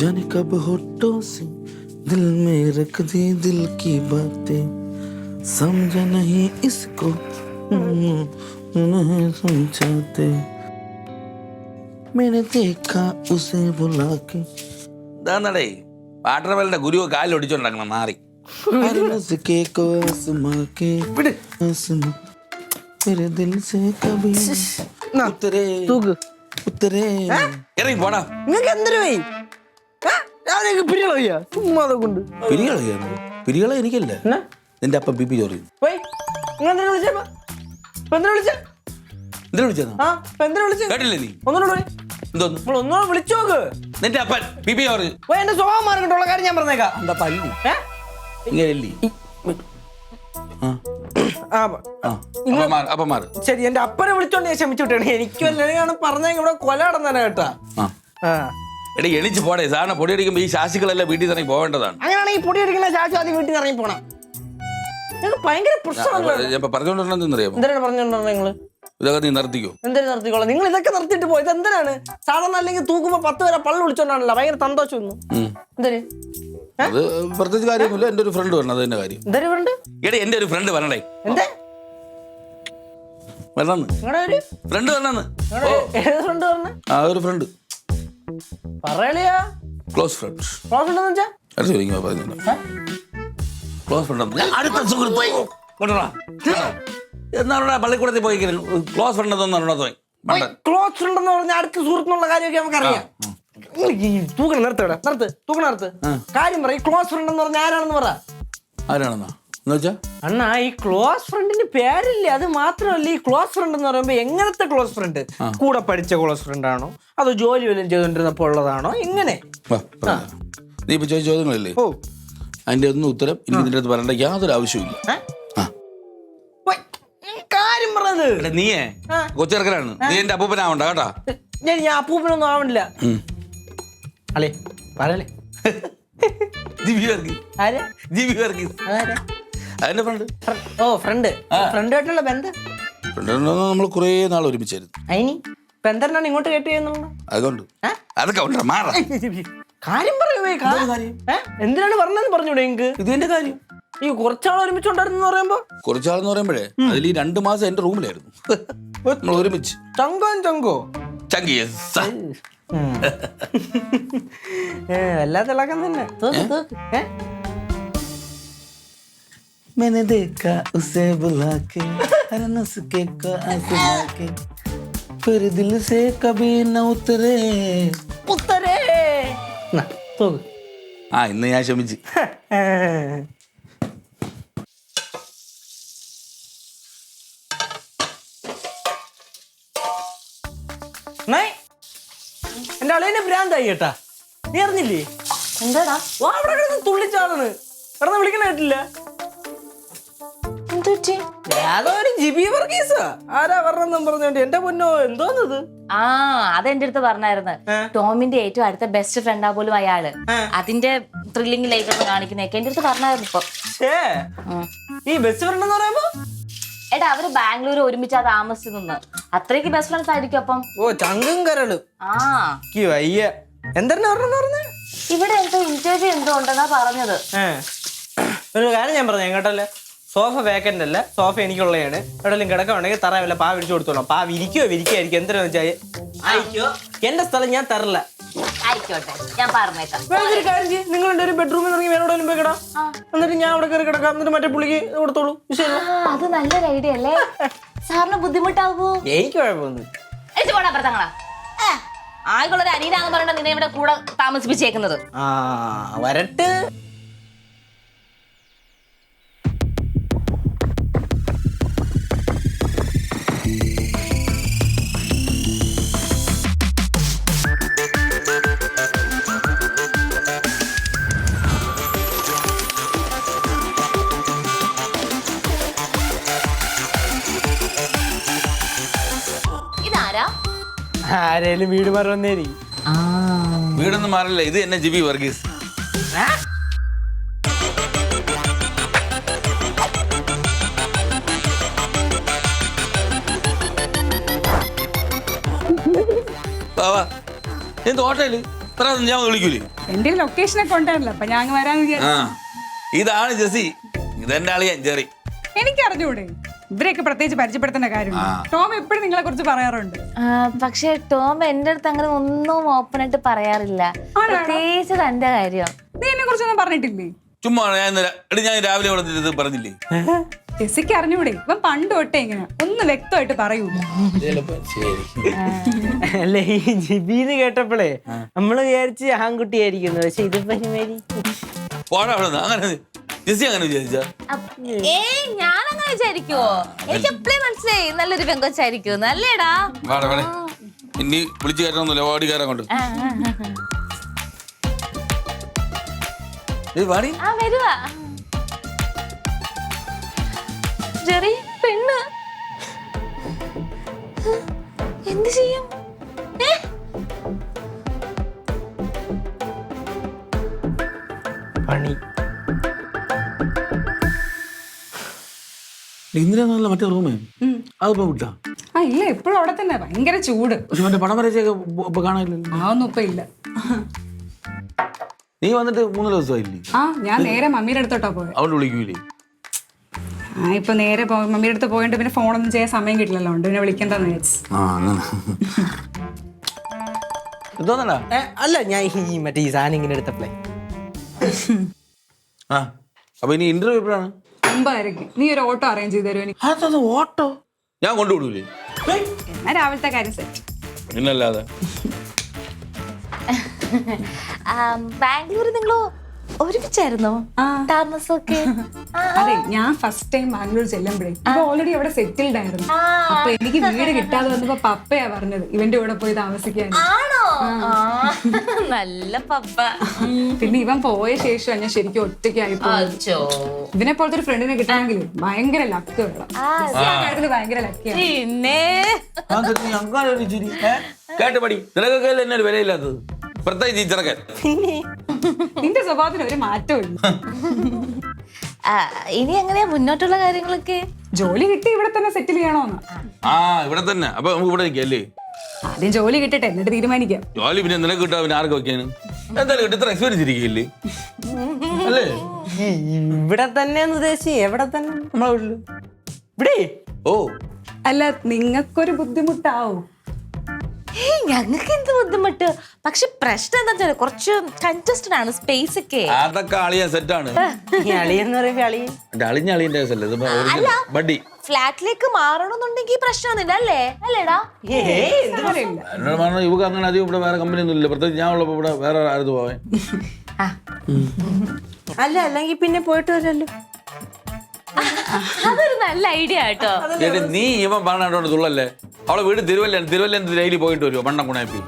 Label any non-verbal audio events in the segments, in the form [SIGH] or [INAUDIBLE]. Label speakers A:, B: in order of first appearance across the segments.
A: जाने कब होठों से दिल में रख दी दिल की बातें समझा नहीं इसको हम्म, नहीं समझाते मैंने देखा उसे बुला के
B: ഇതാന്നടേ വാട്ടർമെലിന്റെ ഗുരു കാലിലൊടിച്ചോണ്ടാക്കണം മാറി
A: अरे नज़के को आसमां के आसमां मेरे दिल से कभी उतरे
C: തൂക്ക്
A: उतरे
B: ഇറങ്ങി പോടാ
C: നിങ്ങൾക്ക് എന്തൊരു വൈ ചുമ്മാ അതൊക്കെ
A: പിരികളെ എനിക്കല്ല. നിന്റെ അപ്പം പി പി ചോറി
B: നിന്റെ അപ്പൻ പി പി ചോറി
C: വൈ എന്റെ സ്വഭാവം മാറിയിട്ടുള്ള കാര്യം ഞാൻ പറഞ്ഞേക്കാം.
A: എന്താ പല്ലി? ഇങ്ങനെയല്ലേ?
C: ശരി എന്റെ അപ്പനെ വിളിച്ചോണ്ട് ഞാൻ ക്ഷമിച്ചു വിട്ടാണ്. എനിക്ക് വല്ലതാണ് പറഞ്ഞെങ്കിൽ ഇവിടെ കൊല നടന്നേനെ കേട്ടാ.
B: എടേ എണിച്ച് പോടേ. സാറിന് പൊടി അടിക്കുമ്പോ ഈ ശാസികളെല്ലാം വീട്ടിൽ തന്നെ പോകേണ്ടതാണ്
C: അങ്ങനെയാണെങ്കിൽ പൊടി അടിക്കുന്ന ശാശു ആദ്യം വീട്ടിൽ ഇറങ്ങി പോണം. നിങ്ങൾക്ക് ഭയങ്കര പ്രശ്നമാണ്
B: ഞാൻ
C: എന്തിനാണ് നിങ്ങൾ?
B: ഇതൊക്കെ നീ നിർത്തിക്കോ.
C: എന്തിനു നിർത്തിക്കോളാം? നിങ്ങൾ ഇതൊക്കെ നിർത്തിയിട്ട് പോയത് എന്തിനാണ്? സാധാരണ അല്ലെങ്കിൽ തൂക്കുമ്പോ പത്ത് വരെ പള്ളി വിളിച്ചോണ്ടാണല്ലോ. ഭയങ്കര സന്തോഷം ഒന്നും എന്തിന്?
B: അത് പ്രത്യേകിച്ച് കാര്യമൊന്നുമില്ല. എന്റെ ഒരു ഫ്രണ്ട് വരണം അതിന്റെ കാര്യം.
C: എന്തൊരു ഫ്രണ്ട്
B: എടേ എന്റെ ഒരു ഫ്രണ്ട് വരണേ.
C: എന്തേ?
B: വരണമെന്ന് ഫ്രണ്ട് വരണമെന്ന് ആ ഒരു ഫ്രണ്ട്
C: പറയളിയാ?
B: ക്ലോസ് ഫ്രണ്ട്
C: ക്ലോസ് എന്ന് വെച്ചാ?
B: അത് ചോദിക്കുമ്പോ പറഞ്ഞു ക്ലോസ് ഫ്രണ്ട് അടുത്ത സുഹൃത്തായി കൊണ്ടുവാ എന്നാണ് പള്ളിക്കൂടത്തിൽ പോയി ക്ലോസ് ഫ്രണ്ട് എന്ന് മണ്ടൻ.
C: ക്ലോസ് ഫ്രണ്ട് എന്ന് പറഞ്ഞ അടുത്ത സുഹൃത്തുള്ള കാര്യമൊക്കെ നമുക്കറിയാം. തൂക്കണം നിർത്ത് ഇവിടെ. നിർത്ത്. തൂക്കണം നിർത്ത്. കാര്യം പറ ക്ലോസ് ഫ്രണ്ട് എന്ന് പറഞ്ഞാൽ ആരാണെന്ന് പറ.
B: ആരാണെന്നാ?
C: അണ്ണാ ഈ ക്ലോസ് ഫ്രണ്ടിന് പേരില്ല? അത് മാത്രമല്ല ഈ ക്ലോസ് ഫ്രണ്ട് എന്ന് പറയുമ്പോൾ എങ്ങനത്തെ ക്ലോസ് ഫ്രണ്ട് കൂടെ പഠിച്ച ക്ലോസ് ഫ്രണ്ട് ആണോ? അതോ ജോലി വല്ലതും ചെയ്തുകൊണ്ടിരുന്നപ്പോൾ ഉള്ളതാണോ?
B: ഇങ്ങനെ. നീ ഇപ്പൊ ചോദിച്ച ചോദ്യങ്ങളില്ലേ?
C: ഓ.
B: അതിന്റെ ഒന്നും ഉത്തരം ഇനി ഇതിന്റെ അടുത്ത് പറയേണ്ട യാതൊരു ആവശ്യമില്ല
C: കാര്യം പറഞ്ഞത്.
B: എടാ, നീയേ. കൊച്ചിറക്കലാണ്. നീ എന്റെ അപ്പൂപ്പനാവണ്ട കേട്ടാ.
C: ഞാൻ ഞാൻ അപ്പൂപ്പനൊന്നും ആവണില്ല. അല്ലേ? പറയല്ലേ. [LAUGHS]
B: ജിബി വർഗീസ്.
C: ആരാ?
B: ജിബി വർഗീസ്.
C: അതാരാ
B: അതിന്റെ ഫ്രണ്ട്
C: ഓ ഫ്രണ്ട് ഫ്രണ്ടുമായിട്ടുള്ള ബന്ധം?
B: ഫ്രണ്ട് നമ്മൾ കുറേ നാൾ ഒരുമിച്ചായിരുന്നു.
C: അയിനി ഇപ്പൊ ഇങ്ങോട്ട് കേട്ട്
B: അതുകൊണ്ട്? അതൊക്കെ ഉണ്ട്? മാറ.
C: കാര്യം പറയുമേ എന്തിനാണ് പറഞ്ഞതെന്ന് പറഞ്ഞൂടെ എനിക്ക്
B: ഇതിന്റെ കാര്യം.
C: ഈ കുറച്ചാൾ ഒരുമിച്ചുണ്ടായിരുന്നു പറയുമ്പോ?
B: കുറച്ചാളെന്ന് പറയുമ്പോഴേ അതിൽ ഈ രണ്ട് മാസം എന്റെ റൂമിലായിരുന്നു. നമ്മൾ ഒരുമിച്ച്.
C: ചങ്കോ ചങ്കോ?
B: ചങ്കി
C: വല്ലാത്ത ഇളക്കം തന്നെ?
A: मैंने देखा उसे बुला के अरे नसके को आसमां के फिर दिल से कभी न उतरे
C: പുത്തരേ നാ, തൂക്ക്.
B: ആ ഇന്ന് ഞാൻ ക്ഷമിച്ച്
C: ഏ. നേ, എന്റെ അളിയനെ ഭ്രാന്തായി കേട്ടാ നീ അറിഞ്ഞില്ലേ
D: എന്താടാ
C: വാ അവിടെ കിടന്ന് തുള്ളിച്ചാടാണ് കിടന്ന് വിളിക്കണ കേട്ടില്ല
D: എന്തുപറ്റി
C: ഏതോ ഒരു ജിബി വർഗീസ്. ആരാ പറഞ്ഞെന്നും പറഞ്ഞോണ്ട് എന്റെ പൊന്നോ എന്തോന്നത്?
D: ആ അതെന്റെ അടുത്ത് പറഞ്ഞായിരുന്നു? ടോമിന്റെ ഏറ്റവും അടുത്ത ബെസ്റ്റ് ഫ്രണ്ടാ പോലും
C: അയാൾ.
D: അതിന്റെ ത്രില്ലിംഗ് ലൈഫ് കാണിക്കുന്നേക്കെ എന്റെ അടുത്ത് പറഞ്ഞായിരുന്നു ഇപ്പൊ.
C: ഈ ബെസ്റ്റ് ഫ്രണ്ട് എന്ന് പറയുമ്പോ?
D: എടാ അവർ ബാംഗ്ലൂർ ഒരുമിച്ചാ താമസിച്ചു നിന്ന്. അത്രയ്ക്ക് ബെസ്റ്റ് ഫ്രണ്ട്സ് ആയിരിക്കും അപ്പം.
C: ഓ ചങ്കും കരളും.
D: ആ.
C: വയ്യ. പറഞ്ഞു പറഞ്ഞേ?
D: ഇവിടെ എന്തോ ഇന്റർവ്യൂ എന്തോ ഉണ്ടെന്നാ പറഞ്ഞത്.
C: ഒരു കാര്യം ഞാൻ പറഞ്ഞു കേട്ടല്ലേ? സോഫ വേക്കന്റ് അല്ല സോഫ എനിക്കുള്ളതാണ്. എവിടെയെങ്കിലും കിടക്കുകയാണെങ്കിൽ തറ വല്ല പാവ വിരിച്ചു കൊടുത്തോളാം. പാവ ഇരിക്കോ വിരിക്കായിരിക്കും. എന്തിനാന്ന് വെച്ചാൽ അയക്കോ? എന്റെ സ്ഥലം ഞാൻ തരില്ല.
D: ആയിക്കോട്ടെ ഞാൻ പറഞ്ഞേക്കാം.
C: വേറൊരു കാര്യം ചെയ്യ്? നിങ്ങൾ ഒരു ബെഡ്റൂമിൽ ഇറങ്ങി വേറെ എവിടെയെങ്കിലും പോയി കിടാം എന്നിട്ട് ഞാൻ അവിടെ കയറി കിടക്കാം. എന്നിട്ട് മറ്റേ പുള്ളിക്ക് കൊടുത്തോളൂ. വിഷയമില്ല.
D: അത് നല്ലൊരു ഐഡിയ അല്ലേ? സാറിന് ബുദ്ധിമുട്ടാവോ
C: എനിക്ക് കുഴപ്പമൊന്നും
D: എനിക്ക് പോടാ ഭർത്തങ്ങളാ. ആയിക്കൊള്ളൊരു അനിയനാന്ന് പറഞ്ഞ നിന്നെ ഇവിടെ കൂടെ താമസിപ്പിച്ചേക്കുന്നത്.
C: ആ വരട്ട്. ആരേലും വീട് മാറി വന്നേരി
B: വീടൊന്നും മാറില്ല. ഇത് എന്നെ ജിബി വർഗീസ്. വാ, വാ. എന്ത് ഹോട്ടൽ? ഇത്ര ഞാൻ ഒന്ന് വിളിക്കൂലേ
E: എന്റെ ലൊക്കേഷനൊക്കെ ഉണ്ടായിരുന്നല്ലോ അപ്പൊ ഞാൻ അങ്ങ് വരാന്ന് വിചാരിച്ചു.
B: ആ. ഇതാണ് ജെസി ഇതെന്റെ ആളിയാൻ ജെറി.
E: എനിക്ക് അറിഞ്ഞൂടെ ഇവരെയൊക്കെ പ്രത്യേകിച്ച് പരിചയപ്പെടുത്തേണ്ട കാര്യം ടോം എപ്പോഴും നിങ്ങളെ കുറിച്ച് പറയാറുണ്ട്.
D: ആ, പക്ഷേ ടോം എന്റെ അടുത്ത് അങ്ങനെ ഒന്നും ഓപ്പൺ ആയിട്ട് പറയാറില്ല. പ്രത്യേകിച്ച് തന്റെ കാര്യം.
E: നീ എന്നെ കുറിച്ചൊന്നും പറഞ്ഞിട്ടില്ലേ?
B: ചുമ്മാ ഞാൻ ഇന്ന് എടി ഞാൻ രാവിലെ ഇവിടെ ഇത് പറഞ്ഞില്ലേ?
E: ജെസിക്ക് അറിഞ്ഞൂടെ? ഇവൻ പണ്ട് തൊട്ടേ ഇങ്ങനെ. ഒന്ന് വ്യക്തമായിട്ട് പറയൂല
C: അല്ല ഈ ജിബിന്ന് കേട്ടപ്പോഴേ നമ്മൾ വിചാരിച്ച് ആൺകുട്ടിയായിരിക്കുന്നു. പക്ഷെ ഇതിപ്പോ ഇവർ
B: പോടാ അവിടെ നിന്ന്. അങ്ങനെ ജെസി അങ്ങനെ വിചാരിച്ചാ?
D: ഏ ഞാൻ അങ്ങനെ വിചാരിക്കുവോ? എനിക്ക് എപ്പോഴേ മനസ്സിലായി? നല്ലൊരു പെങ്കൊച്ചായിരിക്കും. നല്ലേടാ.
B: ഇനി വിളിച്ചു കയറ്റണമെന്നില്ല വാടി കയറാൻ കൊണ്ട്. വാടി.
D: ആ വരുവാ. ജെറി പെണ്ണ്. എന്ത് ചെയ്യും?
B: ഇന്ദിരാന്നല്ല മറ്റേ റൂമേ അതിപ്പോ വിട്ടാ.
E: ആ ഇല്ല ഇപ്പോഴും അവിടെ തന്നെ. ഭയങ്കര ചൂട്.
B: പക്ഷെ മറ്റേ പടം വരച്ചൊക്കെ ഇപ്പൊ കാണാനില്ലല്ലോ
E: ആ ഒന്നും ഇപ്പൊ ഇല്ല.
B: നീ വന്നിട്ട് മൂന്ന് ദിവസമായില്ലേ?
E: ആ ഞാൻ നേരെ മമ്മിയുടെ അടുത്തോട്ടാ പോയത്
B: അവൾ വിളിക്കൂലേ
E: ആ ഇപ്പൊ നേരെ പോ- മമ്മിയുടെ അടുത്ത് പോയിട്ട് പിന്നെ ഫോണൊന്നും ചെയ്യാൻ സമയം കിട്ടില്ലല്ലോ. ഉണ്ട് പിന്നെ വിളിക്കണ്ടെന്ന് വിചാരിച്ചു.
B: ആ അങ്ങനെ. എന്തോന്നടാ?
C: ഏ, അല്ല ഞാൻ ഈ മറ്റേ ഈ സാധനം ഇങ്ങനെ എടുത്തപ്പോഴേ
B: ആ അപ്പൊ ഇനി ഇന്റർവ്യൂ എപ്പോഴാണ്?
E: ഒമ്പതരക്ക് നീ ഒരു ഓട്ടോ അറേഞ്ച് ചെയ്ത് തരുമോ എനിക്ക്
B: അതത് ഓട്ടോ? ഞാൻ കൊണ്ടുവിടൂലേ
E: എന്നാ രാവിലത്തെ കാര്യം സെറ്റ്
B: പിന്നല്ലാതെ.
D: ആ, ബാംഗ്ലൂർ നിങ്ങൾ ഒരുമിച്ചായിരുന്നോ?
E: ആ.
D: താമസമൊക്കെ? [LAUGHS]
E: അതെ ഞാൻ ഫസ്റ്റ് ടൈം ബാംഗ്ലൂർ ചെല്ലുമ്പോഴേ ഇപ്പൊ ഓൾറെഡി അവിടെ സെറ്റിൽഡ് ആയിരുന്നു. അപ്പൊ എനിക്ക് വീട് കിട്ടാതെ വന്നപ്പോ പപ്പയാ പറഞ്ഞത് ഇവന്റെ കൂടെ പോയി താമസിക്കാൻ.
D: ആണോ? [LAUGHS] നല്ല പപ്പ.
E: പിന്നെ ഇവൻ പോയ ശേഷം ഞാൻ ശരിക്കും ഒറ്റയ്ക്കായി പോയി.
D: അച്ചോ.
E: ഇവനെ പോലത്തെ ഒരു ഫ്രണ്ടിനെ കിട്ടണമെങ്കിൽ ഭയങ്കര ലക്ക് വേണം ഭയങ്കര ലക്കിയാണ്
D: പിന്നെ?
B: നീ അങ്ങനെ ഒരു കേട്ട് പടി നിനക്കൊക്കെ അല്ലേ എന്നെ ഒരു വിലയില്ലാത്തത്? പ്രത്യേകിച്ച് ഈ ചെറുക്കൻ
E: നിന്റെ സ്വഭാവത്തിന് ഒരു മാറ്റവും ഇല്ല.
D: ആ, ഇനി എങ്ങനെയാ മുന്നോട്ടുള്ള കാര്യങ്ങളൊക്കെ?
E: ജോലി കിട്ടി ഇവിടെ തന്നെ സെറ്റിൽ ചെയ്യണോന്ന്.
B: ആ ഇവിടെ തന്നെ. അപ്പൊ നമുക്ക് ഇവിടെ നിൽക്കാം അല്ലേ?
E: ആദ്യം ജോലി കിട്ടട്ടെ എന്നിട്ട് തീരുമാനിക്കാം.
B: ജോലി പിന്നെ നിനക്ക് കിട്ടാ പിന്നെ ആർക്ക് വെക്കാനും? എന്തായാലും കിട്ടും ഇത്ര എക്സ്പീരിയൻസ് ഇരിക്കില്ലേ? അല്ലേ?
C: ഇവിടെ തന്നെ ഉദ്ദേശിച്ച് എവിടെ തന്നെ
B: നമ്മളെ വീട്ടിൽ?
C: ഇവിടെ?
B: ഓ.
E: അല്ല നിങ്ങൾക്കൊരു ബുദ്ധിമുട്ടാവും.
D: ഏയ് ഞങ്ങൾക്ക് എന്ത് ബുദ്ധിമുട്ട്? പക്ഷെ പ്രശ്നം എന്താ വെച്ചാൽ കുറച്ച് കൺജസ്റ്റഡ് ആണ് സ്പേസ് ഒക്കെ.
B: അതൊക്കെ അളിയാൻ സെറ്റാണ്
C: അളിയെന്ന് പറയുമ്പോ അളിയൻ
B: അളിഞ്ഞ അളിയന്റെ കേസല്ലേ ഇത് original. ബഡ്ഡി
D: ഫ്ലാറ്റിലേക്ക് മാറണമെന്നുണ്ടെങ്കിൽ പ്രശ്നമൊന്നുമില്ല അല്ലേ? അല്ലേടാ?
B: എന്നോട് പറഞ്ഞു ഇവക്ക് അങ്ങനെ അധികം ഇവിടെ വേറെ കമ്പനി ഒന്നും ഇല്ല പ്രത്യേകിച്ച് ഞാൻ ഉള്ളപ്പോ ഇവിടെ വേറെ ആരത് പോവാൻ
C: അല്ല അല്ലെങ്കിൽ പിന്നെ പോയിട്ട് വരല്ലോ.
D: അതൊരു നല്ല ഐഡിയ കേട്ടോ
B: നീ ഇവൻ പറഞ്ഞോണ്ട് തുള്ളല്ലേ? അവളെ വീട് തിരുവല്ല തിരുവല്ല ഡെയിലി പോയിട്ട് വരുമോ പണ്ടം കുണാപ്പി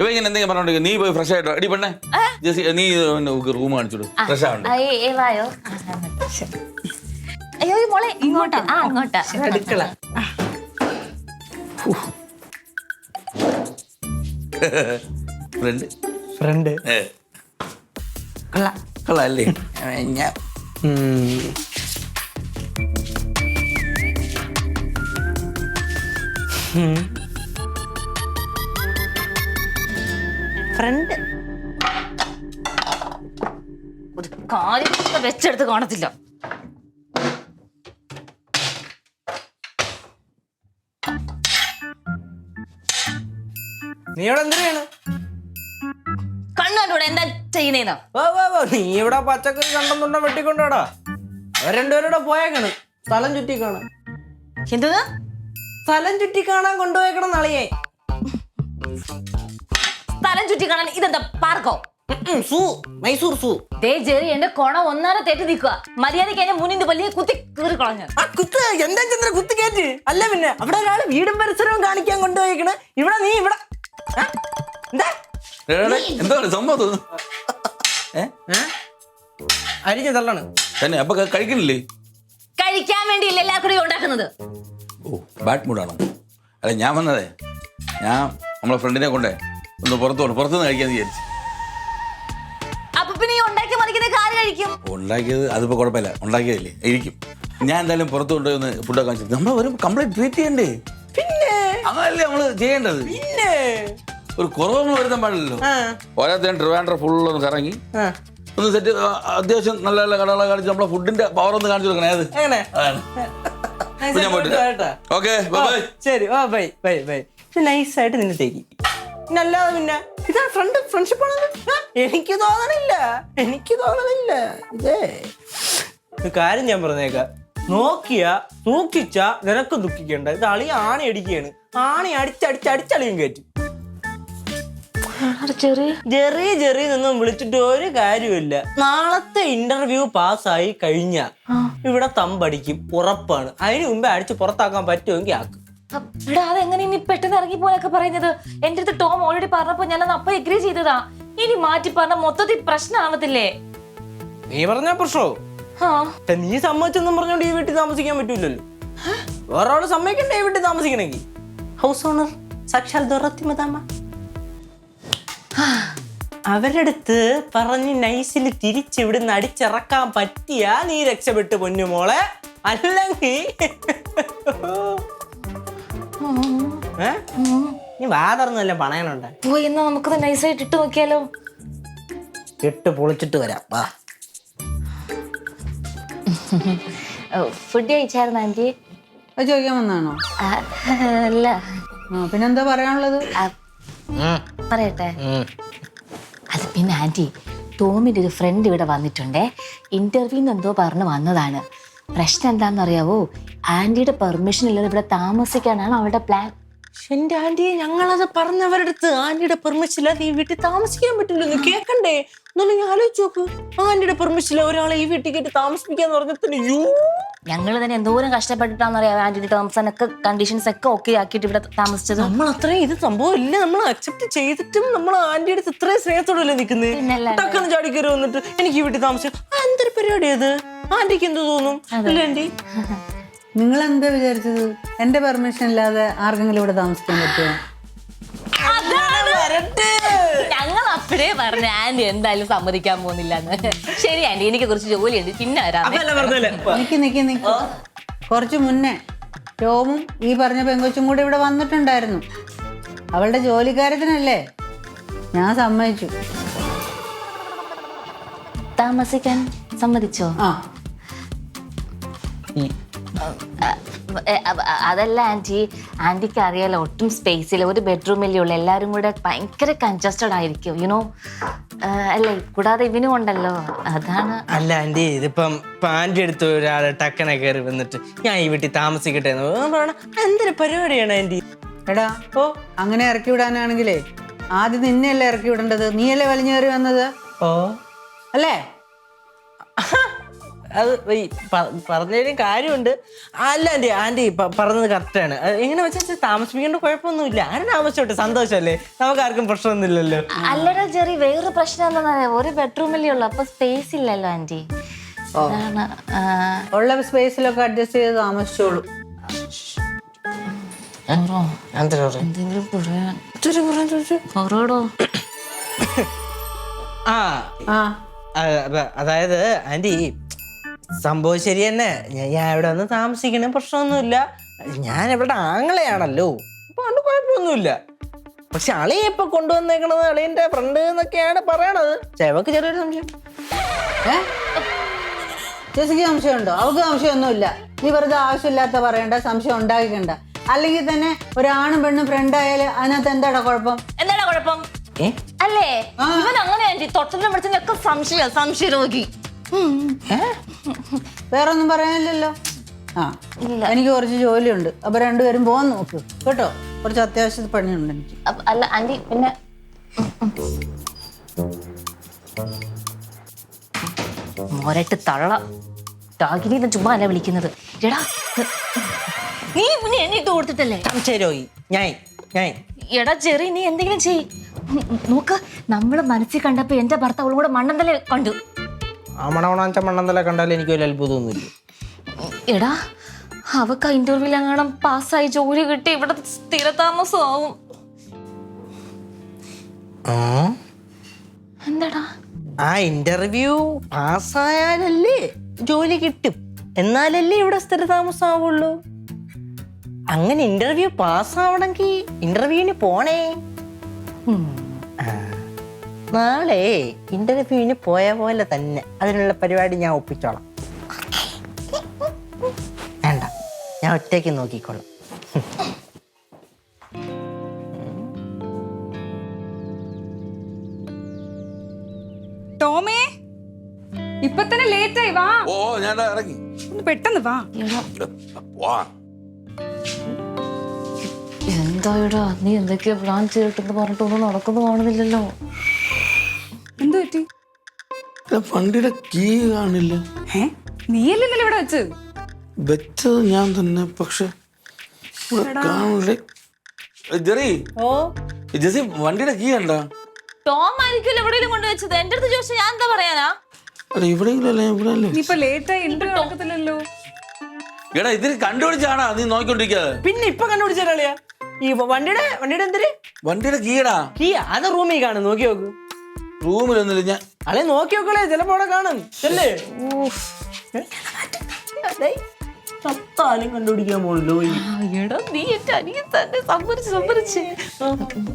B: ഇവ ഇങ്ങനെ എന്തെങ്കിലും പറഞ്ഞോണ്ട് നീ പോയി ഫ്രഷ് ആയിട്ടോ എടി പെണ്ണേ ജസ്റ്റ് നീ റൂം കാണിച്ചിട്ടു ഫ്രഷ് ആവണ്ട
D: വായോ. അയ്യോ ഈ മോളെ ഇങ്ങോട്ടാ. ആ അങ്ങോട്ടാ
C: അടുക്കള.
B: ഫ്രണ്ട്.
C: ഫ്രണ്ട്
B: കൊള്ളാല്ലേ ഞാൻ
C: ഫ്രണ്ട്
D: ഒരു കാര്യം വെച്ചെടുത്ത് കാണത്തില്ല.
C: നീ അവിടെ എന്തിനാണ്
D: കണ്ണു കണ്ടൂടെ എന്താ ചെയ്യുന്നേന്നോ.
C: ഓ ഓ ഓ നീ ഇവിടെ പച്ചക്കറി കണ്ടെന്നുണ്ടോ വെട്ടിക്കൊണ്ടോടാ? അവർ രണ്ടുപേരുടെ പോയേക്കണം. സ്ഥലം ചുറ്റി കാണാൻ
D: എന്തോന്ന്?
C: സ്ഥലം ചുറ്റി കാണാൻ കൊണ്ടുപോയേക്കണം നളിയെ.
D: സ്ഥലം ചുറ്റി കാണാൻ ഇതെന്താ? പാർക്കോ?
C: സൂ. മൈസൂർ സൂ.
D: ദേ ജെറി എന്റെ കൊണ ഒന്നാര തെറ്റി നിൽക്കുക മര്യാദയ്ക്ക് മുന്നിന്റെ വലിയ കുത്തി കീറി കളഞ്ഞു.
C: ആ കുത്ത്. എന്താ ചന്ദ്ര കുത്ത് കയറ്റ്? അല്ല പിന്നെ അവിടെ വീടും പരിസരവും കാണിക്കാൻ കൊണ്ടുപോയിക്കണ്. ഇവിടെ നീ ഇവിടെ എന്താ?
B: എന്താ സംഭവം
C: അരിഞ്ഞ തള്ളാണ്.
B: തന്നെ അപ്പൊ കഴിക്കണില്ലേ
D: കഴിക്കാൻ വേണ്ടി എല്ലാവർക്കും ഉണ്ടാക്കുന്നത്?
B: ഓ ബാഡ് മൂഡാണോ അല്ല ഞാൻ വന്നതേ. ഞാൻ നമ്മളെ ഫ്രണ്ടിനെ കൊണ്ടേ ഒന്ന് പുറത്തു പോകണം പുറത്തുനിന്ന് കഴിക്കാന്ന് വിചാരിച്ചു. ഉണ്ടാക്കിയത് അതിപ്പോ കുഴപ്പമില്ല. ഉണ്ടാക്കിയതല്ലേ ഇരിക്കും. ഞാൻ എന്തായാലും പുറത്തു കൊണ്ടുപോയി ഫുഡൊക്കെ നമ്മൾ ഒരു കംപ്ലീറ്റ് ട്രീറ്റ് ചെയ്യണ്ടേ?
C: പിന്നെ?
B: അങ്ങനല്ലേ നമ്മൾ ചെയ്യേണ്ടത്?
C: പിന്നെ?
B: ഒരു കുറവൊന്നും വരുത്താൻ പാടില്ലല്ലോ.
C: ആ.
B: ട്രിവാൻഡ്ര ഫുള്ളൊന്ന് കറങ്ങി. ഒന്ന് സെറ്റ് അത്യാവശ്യം നല്ല നല്ല കടകളെ കാണിച്ച് നമ്മളെ ഫുഡിന്റെ പവർ ഒന്ന് കാണിച്ചു കൊടുക്കണേ അത് ഞാൻ പോയിട്ട് ഓക്കെ
C: ശരി. ഓ ബൈ ബൈ ബൈ ഇത് നൈസായിട്ട് നിന്നെ തേക്കി അല്ലാതെ പിന്നെ ഇതാ ഫ്രണ്ട് ഫ്രണ്ട്ഷിപ്പ് ആണെന്ന് എനിക്ക് തോന്നണില്ല. എനിക്ക് തോന്നണില്ല. ഇതേ. കാര്യം ഞാൻ പറഞ്ഞേക്കാം. നോക്കിയ സൂക്ഷിച്ച നിനക്ക് ദുഃഖിക്കണ്ട. ഇത് അളി ആണി അടിക്കുകയാണ്. ആണി അടിച്ചടിച്ച് അടിച്ചളിയും കയറ്റും. ജെറി ജെറി നിന്നും വിളിച്ചിട്ട് ഒരു കാര്യമില്ല നാളത്തെ ഇന്റർവ്യൂ പാസ്സായി കഴിഞ്ഞ ഇവിടെ തമ്പടിക്കും ഉറപ്പാണ്. അതിന് മുമ്പേ അടിച്ച് പുറത്താക്കാൻ പറ്റുമെങ്കിൽ ആക്കും.
D: എടാ അതെങ്ങനെ ഇനി പെട്ടെന്ന് ഇറങ്ങി പോയൊക്കെ പറയുന്നത്? എന്റെ അടുത്ത് ടോം ഓൾറെഡി പറഞ്ഞപ്പോ ഞാൻ അപ്പൊ എഗ്രി ചെയ്തതാ. ഇനി മാറ്റി പറഞ്ഞ മൊത്തത്തിൽ പ്രശ്നമാവത്തില്ലേ
C: നീ പറഞ്ഞ പ്രശ്നോ? നീ സമ്മതിച്ചെന്നും പറഞ്ഞോണ്ട് ഈ വീട്ടിൽ താമസിക്കാൻ പറ്റൂലല്ലോ. വേറെ ആൾ സമ്മതിക്കണ്ടേ ഈ വീട്ടിൽ താമസിക്കണമെങ്കിൽ ഹൗസ് ഓണർ സാക്ഷാൽ ദൊറത്തിമതാമ അവരുടെ അടുത്ത് പറഞ്ഞ് നൈസിൽ തിരിച്ച് ഇവിടുന്ന് അടിച്ചിറക്കാൻ പറ്റിയാ നീ രക്ഷപ്പെട്ടു പൊന്നുമോളെ. അല്ലെങ്കിൽ ഏ? നീ വാതർന്നല്ല പണയനുണ്ട്
D: പോയി എന്നാ നമുക്കത് നൈസായിട്ട് ഇട്ട് നോക്കിയാലോ?
C: ഇട്ട് പൊളിച്ചിട്ട് വരാം വാ.
D: ഫുഡ് കഴിച്ചായിരുന്നു ആന്റി
F: ചോദിക്കാൻ വന്നാണോ
D: അല്ല.
F: പിന്നെന്താ പറയാനുള്ളത്?
D: പറയട്ടെ. അത് പിന്നെ ആന്റി ടോമിന്റെ ഒരു ഫ്രണ്ട് ഇവിടെ വന്നിട്ടുണ്ടേ. ഇന്റർവ്യൂന്ന് എന്തോ പറഞ്ഞു വന്നതാണ്. പ്രശ്നം എന്താണെന്നറിയാവോ? ആന്റിയുടെ പെർമിഷൻ ഇല്ലാതെ ഇവിടെ താമസിക്കാനാണ് അവളുടെ പ്ലാൻ
C: എന്റെ ആന്റി ഞങ്ങളത് പറഞ്ഞവരുടെ അടുത്ത് ആന്റിയുടെ പെർമിഷൻ ഇല്ലാതെ ഈ വീട്ടിൽ താമസിക്കാൻ പറ്റില്ല നീ കേക്കണ്ടേ? എന്നാലും ഞാൻ ആലോചിച്ച് നോക്ക്. ആന്റിയുടെ പെർമിഷൻ ഇല്ല ഒരാളെ ഈ വീട്ടിൽ കേട്ട് താമസിപ്പിക്കാന്ന് പറഞ്ഞിട്ട് യൂ
D: ഞങ്ങൾ തന്നെ എന്തോരം കഷ്ടപ്പെട്ടിട്ടാണെന്നറിയാം ആന്റിയുടെ ടേംസ് ഒക്കെ കണ്ടീഷൻസ് ഒക്കെ ഓക്കെ ആക്കിയിട്ട് ഇവിടെ താമസിച്ചത്.
C: നമ്മൾ അത്രയും ഇത് സംഭവം ഇല്ല. നമ്മൾ അക്സെപ്റ്റ് ചെയ്തിട്ടും നമ്മൾ ആന്റിയുടെ അടുത്ത് ഇത്രയും സ്നേഹത്തോടല്ലേ നിൽക്കുന്നത്. ടക്കെന്ന് ചാടി കയറി വന്നിട്ട് എനിക്ക് ഈ വീട്ടിൽ താമസിച്ചു എന്തൊരു പരിപാടി അത് ആന്റിക്ക് എന്ത് തോന്നും? അല്ല ആന്റി. [LAUGHS]
F: നിങ്ങൾ എന്താ വിചാരിച്ചത്? എന്റെ പെർമിഷൻ ഇല്ലാതെ ആർക്കെങ്കിലും ഇവിടെ താമസിക്കാൻ പറ്റുമോ
D: ഞങ്ങൾ അപ്പഴേ പറഞ്ഞു ആന്റി എന്തായാലും സമ്മതിക്കാൻ പോകുന്നില്ല എന്ന് ശരി ആന്റി എനിക്ക് കുറച്ച് ജോലിയുണ്ട്. പിന്നെ വരാം.
C: പറഞ്ഞല്ലേ
F: നിക്ക് നിക്ക് നിക്ക്. കുറച്ച് മുന്നേ രോമും ഈ പറഞ്ഞ പെങ്കൊച്ചും കൂടെ ഇവിടെ വന്നിട്ടുണ്ടായിരുന്നു. അവളുടെ ജോലിക്കാരത്തിനല്ലേ? ഞാൻ സമ്മതിച്ചു.
D: താമസിക്കാൻ സമ്മതിച്ചോ?
F: ആ.
D: അതല്ല ആന്റി. ആന്റിക്ക് അറിയാലോ ഒട്ടും സ്പേസില്ല ഒരു ബെഡ്റൂമിലേ ഉള്ളൂ. എല്ലാവരും കൂടെ ഭയങ്കര കൺജസ്റ്റഡ് ആയിരിക്കും യുനോ അല്ലേ? കൂടാതെ ഇവനും ഉണ്ടല്ലോ. അതാണ്.
C: അല്ല ആന്റി ഇതിപ്പം ഇപ്പൊ എടുത്ത് ഒരാൾ ടക്കനെ കയറി വന്നിട്ട് ഞാൻ ഈ വീട്ടിൽ താമസിക്കട്ടെ എന്തൊരു പരിപാടിയാണ് ആന്റി?
F: എടാ ഓ അങ്ങനെ ഇറക്കി വിടാനാണെങ്കിലേ ആദ്യം നിന്നെയല്ലേ ഇറക്കി വിടേണ്ടത്? നീയല്ലേ വലിഞ്ഞേറി കയറി വന്നത്?
C: ഓ.
F: അല്ലേ?
C: അത് ഈ പറഞ്ഞതിലും കാര്യമുണ്ട്. അല്ല ആന്റി ആന്റി പ- പറഞ്ഞത് കറക്റ്റാണ് എങ്ങനെ വെച്ചാൽ താമസിപ്പിക്കേണ്ട കുഴപ്പമൊന്നുമില്ല. ആരും താമസിച്ചോട്ടെ സന്തോഷമല്ലേ നമുക്ക് ആർക്കും പ്രശ്നമൊന്നുമില്ലല്ലോ.
D: അല്ലടാ ചെറിയ വേറൊരു പ്രശ്നം എന്താണെന്നറിയാം ഒരു ബെഡ്റൂമിലേ ഉള്ളൂ അപ്പൊ സ്പേസ് ഇല്ലല്ലോ ആന്റി. അതാണ്
F: ഉള്ള സ്പേസിലൊക്കെ അഡ്ജസ്റ്റ് ചെയ്ത് താമസിച്ചോളൂ.
D: എന്തെങ്കിലും പറയാൻ പറയടോ
C: ആ.
F: ആ.
C: ആ, അതായത് ആന്റി സംഭവം ശരി തന്നെ. ഞാൻ ഇവിടെ വന്ന് താമസിക്കണ പ്രശ്നമൊന്നുമില്ല. ഞാൻ ഇവിടെ ആങ്ങളെയാണല്ലോ. അപ്പൊ അതുകൊണ്ട് കുഴപ്പമൊന്നുമില്ല. പക്ഷെ അളിയെ ഇപ്പൊ കൊണ്ടുവന്നേക്കണത് അളിയന്റെ ഫ്രണ്ട് എന്നൊക്കെയാണ് പറയണത്. ചെവക്ക് ചെറിയൊരു സംശയം.
F: ചേച്ചിക്ക് സംശയമുണ്ടോ? അവൾക്ക് സംശയമൊന്നുമില്ല. നീ വെറുതെ ആവശ്യമില്ലാത്ത പറയണ്ട സംശയം ഉണ്ടാക്കിക്കണ്ട. അല്ലെങ്കിൽ തന്നെ ഒരാണും പെണ്ണും ഫ്രണ്ട് ആയാൽ അതിനകത്ത് എന്താടാ കുഴപ്പം?
D: എന്താടാ കുഴപ്പം? അല്ലേ? ഇവൻ അങ്ങനെ ആന്റി തൊട്ടലും പഠിച്ചൊക്കെ സംശയ സംശയ രോഗി.
F: വേറെ ഒന്നും പറയാനില്ലല്ലോ. ആ
D: ഇല്ല.
F: എനിക്ക് കുറച്ച് ജോലിയുണ്ട്. അപ്പൊ രണ്ടുപേരും പോകാൻ നോക്ക്. കേട്ടോ? കുറച്ച് അത്യാവശ്യ പണിയുണ്ട് എനിക്ക്.
D: അല്ല ആന്റി പിന്നെ മോരട്ട് തള്ള. ടാഗിനിന്ന് ചുമ്മാ അല്ല വിളിക്കുന്നത്. എടാ നീ നീ ഇട്ട് കൊടുത്തിട്ടല്ലേ?
C: ശരി ഞാൻ ഞാൻ
D: എടാ ചെറി നീ എന്തെങ്കിലും ചെയ് നോക്ക് നമ്മൾ മനസ്സിൽ കണ്ടപ്പോ എന്റെ ഭർത്താവ് കൂടെ മണ്ണന്തല കണ്ടു.
C: ആ മണവണാച്ച മണ്ണന്തല കണ്ടാൽ എനിക്ക് വലിയ അത്ഭുതമൊന്നുമില്ല.
D: എടാ അവക്ക് ഇന്റർവ്യൂവിൽ എങ്ങാനും പാസ്സായി ജോലി കിട്ടി ഇവിടെ സ്ഥിരതാമസം ആവും
C: ആ?
D: എന്താടാ?
C: ആ ഇന്റർവ്യൂ പാസ്സായാലല്ലേ ജോലി കിട്ടും. എന്നാലല്ലേ ഇവിടെ സ്ഥിരതാമസമാവുള്ളൂ. അങ്ങനെ ഇന്റർവ്യൂ പാസ്സാവണമെങ്കിൽ ഇന്റർവ്യൂവിന് പോണേ. നാളെ ഇന്റർവ്യൂവിന് പോയ പോലെ തന്നെ അതിനുള്ള പരിപാടി ഞാൻ ഒപ്പിച്ചോളാം. വേണ്ട ഞാൻ ഒറ്റയ്ക്ക് നോക്കിക്കോളാം.
E: ടോമേ ഇപ്പൊ തന്നെ ലേറ്റ് ആയി വാ.
B: ഓ ഞാൻ ഇറങ്ങി.
E: ഒന്ന് പെട്ടെന്ന് വാ.
B: വാ
D: എന്തായിടാ നീ എന്തൊക്കെയാ പ്ലാൻ ചെയ്തിട്ടെന്ന് പറഞ്ഞിട്ടൊന്നും നടക്കുന്നു കാണുന്നില്ലല്ലോ.
E: എന്തു
A: വണ്ടിയുടെ കീ കാണില്ല.
E: ഏ? നീയല്ലല്ലോ ഇവിടെ വെച്ച്
A: വെച്ചത് ഞാൻ തന്നെ പക്ഷെ ഇവിടെ കാണില്ല
B: ജെറി.
C: ഓ.
B: ജെസി വണ്ടിയുടെ കീ കണ്ടാ?
D: ടോം ആയിരിക്കുമല്ലോ എവിടെയെങ്കിലും കൊണ്ടുവച്ചത്. എന്റെ അടുത്ത് ചോദിച്ചാൽ ഞാൻ എന്താ പറയാനാ?
A: അല്ല ഇവിടെയില്ലല്ലേ ഇവിടെ അല്ലേ
E: നീ ഇപ്പൊ ലേറ്റ് ആയി ഇന്റർവ്യൂ നടക്കത്തില്ലല്ലോ.
B: എടാ ഇതിന് കണ്ടുപിടിച്ചാണാ നീ നോക്കിക്കൊണ്ടിരിക്കാതെ
C: പിന്നെ ഇപ്പൊ കണ്ടുപിടിച്ച കളിയാ? ഈ വണ്ടിയുടെ വണ്ടിയുടെ എന്തിന്?
B: വണ്ടിയുടെ കീടാ.
C: കീ അത് റൂമിൽ കാണും. നോക്കി നോക്ക്.
B: റൂമിലൊന്നുമില്ല ഞാൻ
C: അല്ലെ നോക്കി നോക്കളെ ചിലപ്പോ അവിടെ കാണും. അല്ലേ ചത്താലും കണ്ടുപിടിക്കാൻ പോണല്ലോ ഈ
D: എടാ നീ എന്റെ അനിയൻ തന്നെ സമ്മതിച്ച് സമ്മതിച്ച്.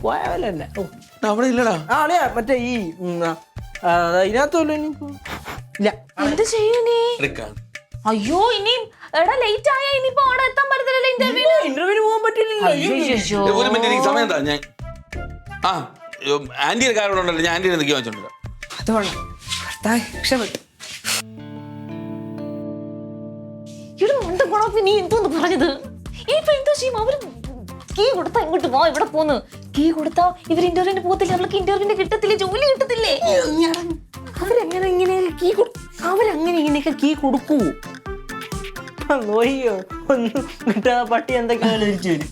C: പോയാലല്ല? ഓ.
A: എടാ, അവിടെ ഇല്ലടാ.
C: ആ അളിയാ മറ്റേ ഈ ഉം, ആ, ആ, ഇതിനകത്തല്ലോ ഇനിയിപ്പോ ഇല്ല.
D: എന്ത് ചെയ്യൂ നീ?
B: എടുക്കാം.
D: അയ്യോ ഇനി എടാ ലേറ്റ് ആയ ഇനിയിപ്പോ അവിടെ എത്താൻ പറ്റത്തില്ലല്ലോ ഇന്റർവ്യൂ
C: ഇന്റർവ്യൂവിന് പോകാൻ പറ്റില്ല
B: ഒരു മിനിറ്റ് എനിക്ക് സമയം താ ഞാൻ ആ. ആന്റിയുടെ കാര്യം ഉണ്ടല്ലോ ഞാൻ ആന്റി നിൽക്കി വെച്ചോണ്ടില്ല
E: അതുകൊണ്ട് ഭർത്താവ് രക്ഷപ്പെട്ടു.
D: നീ എന്തോന്ന് പറഞ്ഞത്? ഈ എന്തോ ചെയ്യും? അവർ കീ കൊടുത്താ ഇങ്ങോട്ട് വാ ഇവിടെ പോന്ന്? കീ കൊടുത്താ ഇവർ ഇന്റർവ്യൂവിന് പോകത്തില്ല? അവൾക്ക് ഇന്റർവ്യൂവിന് കിട്ടത്തില്ല? ജോലി കിട്ടത്തില്ലേ?
C: അവരെങ്ങനെ ഇങ്ങനെ കീ അവരങ്ങനെ ഇങ്ങനെയൊക്കെ കീ കൊടുക്കൂ. നോയ്യോ ഒന്ന് കിട്ടാ പട്ടി എന്തൊക്കെയാണ് തിരിച്ചു വരും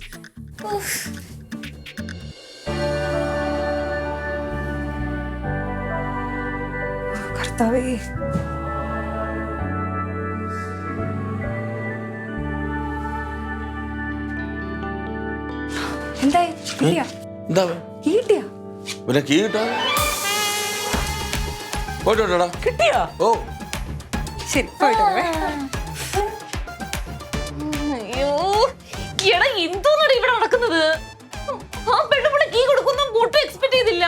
E: കർത്താവേ എന്തായി കിട്ടിയാ?
B: എന്താ
E: കിട്ടിയാ?
B: പിന്നെ കീ കിട്ടാ പോയിട്ടോട്ടാ
C: കിട്ടിയോ?
B: ഓ.
E: ശരി പോയിട്ട് വരവേ.
D: അയ്യോ എടാ എന്തോന്നാണ് ഇവിടെ നടക്കുന്നത്? ആ പെണ്ണുപിള്ള കീ കൊടുക്കുന്ന ഒട്ടും എക്സ്പെക്ട് ചെയ്തില്ല.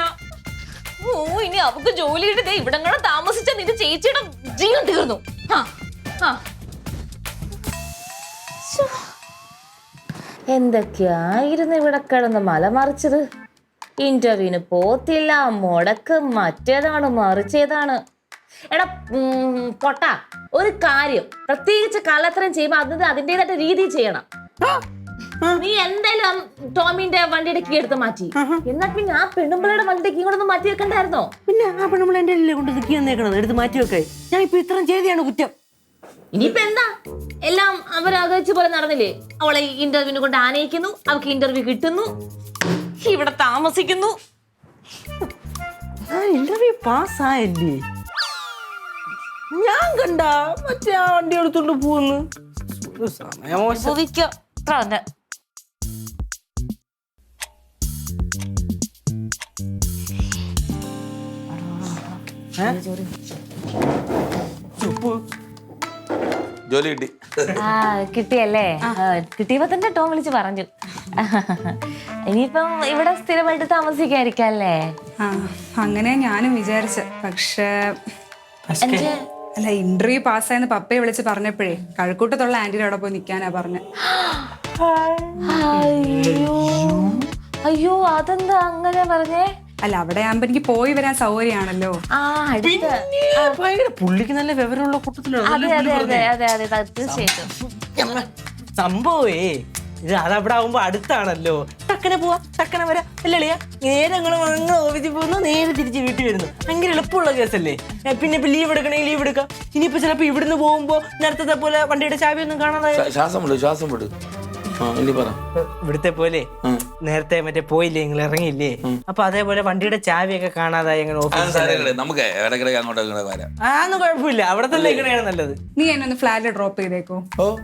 D: ഓ ഇനി അവക്ക് ജോലി കിട്ടി. ഇവിടെ കൂടെ താമസിച്ച നിന്റെ ചേച്ചിയുടെ ജീവൻ തീർന്നു. ആ, ആ. ശ്ശോ. എന്തൊക്കെയായിരുന്നു ഇവിടെ കിടന്ന് മലമറിച്ചത് ഇന്റർവ്യൂവിന് പോത്തില്ല മുടക്ക് മറ്റേതാണ് മറിച്ചേതാണ്. എടാ ഉം, പൊട്ട ഒരു കാര്യം. പ്രത്യേകിച്ച് കള്ളത്തരം ചെയ്യുമ്പോ അതിന് അതിന്റെതായിട്ട് രീതി ചെയ്യണം. നീ എന്തായാലും ടോമിന്റെ വണ്ടിയുടെ കീ എടുത്ത് മാറ്റി. എന്നാ പിന്നെ ആ പെണ്ണുമ്പിളയുടെ വണ്ടിയുടെ കീ കൊണ്ടൊന്ന് മാറ്റി വെക്കണ്ടായിരുന്നോ?
C: പിന്നെ ആ പെണ്ണുമ്പിള എന്റെ അല്ലേ കൊണ്ട് കീ വന്നേക്കണത് എടുത്ത് മാറ്റി വെക്കേ. ഞാൻ ഇപ്പൊ ഇത്രയും ചെയ്തിയാണ് കുറ്റം.
D: ഇനിയിപ്പോ എന്താ? എല്ലാം അവരാഗ്രഹിച്ച പോലെ നടന്നില്ലേ? അവളെ ഇന്റർവ്യൂവിനെ കൊണ്ട് ആനയിക്കുന്നു അവൾക്ക് ഇന്റർവ്യൂ കിട്ടുന്നു ഇവിടെ താമസിക്കുന്നു.
C: ആ ഇന്റർവ്യൂ പാസ്സായല്ലേ ഞാൻ കണ്ട മറ്റേ ആ വണ്ടി എടുത്തോണ്ട് പോകുന്നു സമയമോശം
B: ജോലി കിട്ടി.
D: ആ കിട്ടിയല്ലേ? കിട്ടിയപ്പോ തന്നെ ടോം വിളിച്ച് പറഞ്ഞു. ഇനിയിപ്പം ഇവിടെ സ്ഥിരമായിട്ട് താമസിക്കായിരിക്കാം അല്ലേ
E: ആ അങ്ങനെ ഞാനും വിചാരിച്ച. പക്ഷേ അല്ല ഇന്റർവ്യൂ പാസ്സായെന്ന് പപ്പയെ വിളിച്ച് പറഞ്ഞപ്പോഴേ കഴക്കൂട്ടത്തുള്ള ആന്റിയുടെ അവിടെ പോയി നിൽക്കാനാ പറഞ്ഞ.
D: അയ്യോ. അയ്യോ അതെന്താ അങ്ങനെ പറഞ്ഞേ?
E: അല്ല അവിടെ ആകുമ്പോ എനിക്ക് പോയി വരാൻ സൗകര്യമാണല്ലോ.
D: ആ അടുത്ത.
C: ഭയങ്കര പുള്ളിക്ക് നല്ല വിവരമുള്ള
D: അതെ അതെ അതെ അതെ അതെ അതെ തീർച്ചയായിട്ടും.
C: സംഭവേ ഇത് അതവിടെ ആവുമ്പോ അടുത്താണല്ലോ. ടക്കനെ പോവാ ടക്കനെ വരാ. അല്ലേ നേരെ ഞങ്ങൾ അങ്ങ് ഓഫീസിൽ പോകുന്നു നേരെ തിരിച്ച് വീട്ടിൽ വരുന്നു. ഭയങ്കര എളുപ്പമുള്ള കേസല്ലേ? ഏ, പിന്നെ ഇപ്പൊ ലീവ് എടുക്കണമെങ്കിൽ ലീവ് എടുക്കാം. ഇനിയിപ്പോ ചിലപ്പോ ഇവിടുന്ന് പോകുമ്പോ നേരത്തെ പോലെ വണ്ടിയുടെ ചാവി ഒന്നും കാണാതെ
B: ശ്വാ- ശ്വാസം വിട് ശ്വാസം വിട്.
C: ഇവിടുത്തെ പോലെ നേരത്തെ മറ്റേ പോയില്ലേ നിങ്ങൾ ഇറങ്ങിയില്ലേ? അപ്പൊ അതേപോലെ വണ്ടിയുടെ ചാവിയൊക്കെ കാണാതായി അങ്ങനെ
B: നമുക്ക് ഇടയ്ക്കിടയ്ക്ക് അങ്ങോട്ട് വരാം.
C: കുഴപ്പമില്ല. അവിടെ തന്നെ നല്ലത്.
E: നീ എന്നെ ഒന്ന് ഫ്ലാറ്റിൽ ഡ്രോപ്പ് ചെയ്തേക്കോ.
B: ഓ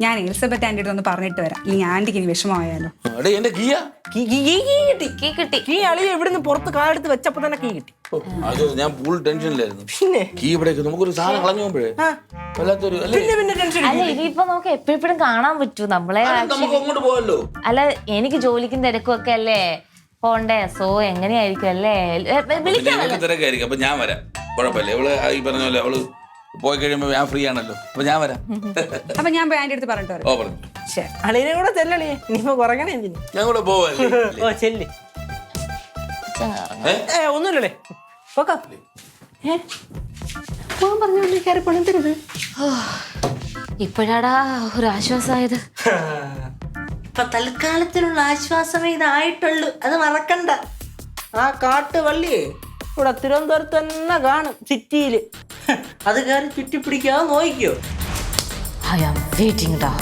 E: ഞാൻ എലിസബത്ത് ആന്റിയുടെ ഒന്ന് പറഞ്ഞിട്ട് വരാം. ഇനി ആന്റിക്ക് ഇനി വിഷമമായാലോ.
B: എന്റെ
C: കീ കീ- കീ- കീ കിട്ടി
D: കീ കിട്ടി.
C: കീ അളിയെ ഇവിടുന്ന് പുറത്ത് കാലെടുത്ത് വെച്ചപ്പോ തന്നെ കീ കിട്ടി.
B: അത് ഞാൻ ഫുൾ ടെൻഷനിലായിരുന്നു
C: പിന്നെ?
B: കീ ഇവിടേക്ക് നമുക്കൊരു സാധനം കളഞ്ഞു പോകുമ്പോഴേ വല്ലാത്തൊരു അല്ലേ?
C: പിന്നെ പിന്നെ ടെൻഷൻ
D: അല്ല ഇനിയിപ്പോ നമുക്ക് എപ്പോഴും കാണാൻ പറ്റൂ. നമ്മളെ
B: അത് നമുക്ക് അങ്ങോട്ട് പോവല്ലോ
D: അല്ല എനിക്ക് ജോലിക്കും തിരക്കും ഒക്കെ അല്ലേ? പോണ്ടേ? സോ എങ്ങനെയായിരിക്കും അല്ലേ? എ,
B: പിന്നെ
D: വിളിക്കാം
B: ഞങ്ങൾക്ക് തിരക്കായിരിക്കും. അപ്പൊ ഞാൻ വരാം. കുഴപ്പമില്ല. ഇവൾ ഈ പറഞ്ഞ പോലെ അവൾ പോയി കഴിയുമ്പോ ഞാൻ ഫ്രീ ആണല്ലോ. അപ്പൊ ഞാൻ വരാം.
E: അപ്പൊ ഞാൻ പോയി ആന്റി അടുത്ത് പറഞ്ഞിട്ട് വരാം.
B: ഓ പറഞ്ഞു
C: അളിയനെ കൂടെ ചെല്ലളിയെ. ഇനിയിപ്പോ കുറങ്ങണേ എന്തിന്?
B: ഞാൻ കൂടെ പോവല്ലേ
C: ഓ ചെല്ലി.
B: ഏ?
C: ഒന്നുമില്ലല്ലേ പോക്കാം. ഏ? പോകാൻ പറഞ്ഞു കയറി പണിതരുത്
D: ഇപ്പോഴാടാ ഒരു ആശ്വാസമായത്
C: ഇപ്പൊ തൽക്കാലത്തിനുള്ള ആശ്വാസമേ ഇതായിട്ടുള്ളൂ. അത് മറക്കണ്ട. ആ കാട്ടുവള്ളി ഇവിടെ തിരുവനന്തപുരത്ത് തന്നെ കാണും സിറ്റിയിൽ. അത് കയറി ചുറ്റിപ്പിടിക്കാതെ നോക്കിയോ?
D: ഐ ആം വെയിറ്റിംഗ് ഡാ.